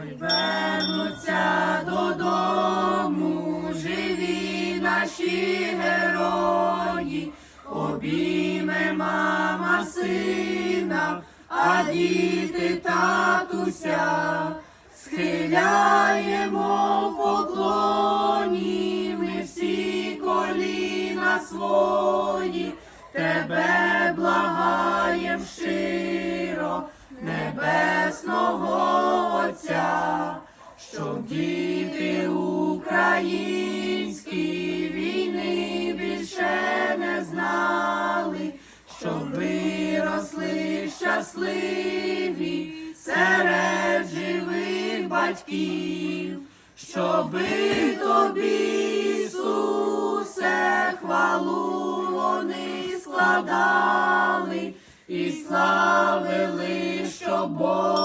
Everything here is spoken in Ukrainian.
Хай вернуться додому, живі наші герої, обійме мама сина, а діти татуся, схиляємо в поклоні, ми всі коліна свої, тебе благаєм щиро, небесного щоб діти українські війни більше не знали, щоб виросли щасливі серед живих батьків, щоби тобі, Ісусе, хвалу вони складали і славили, що Бога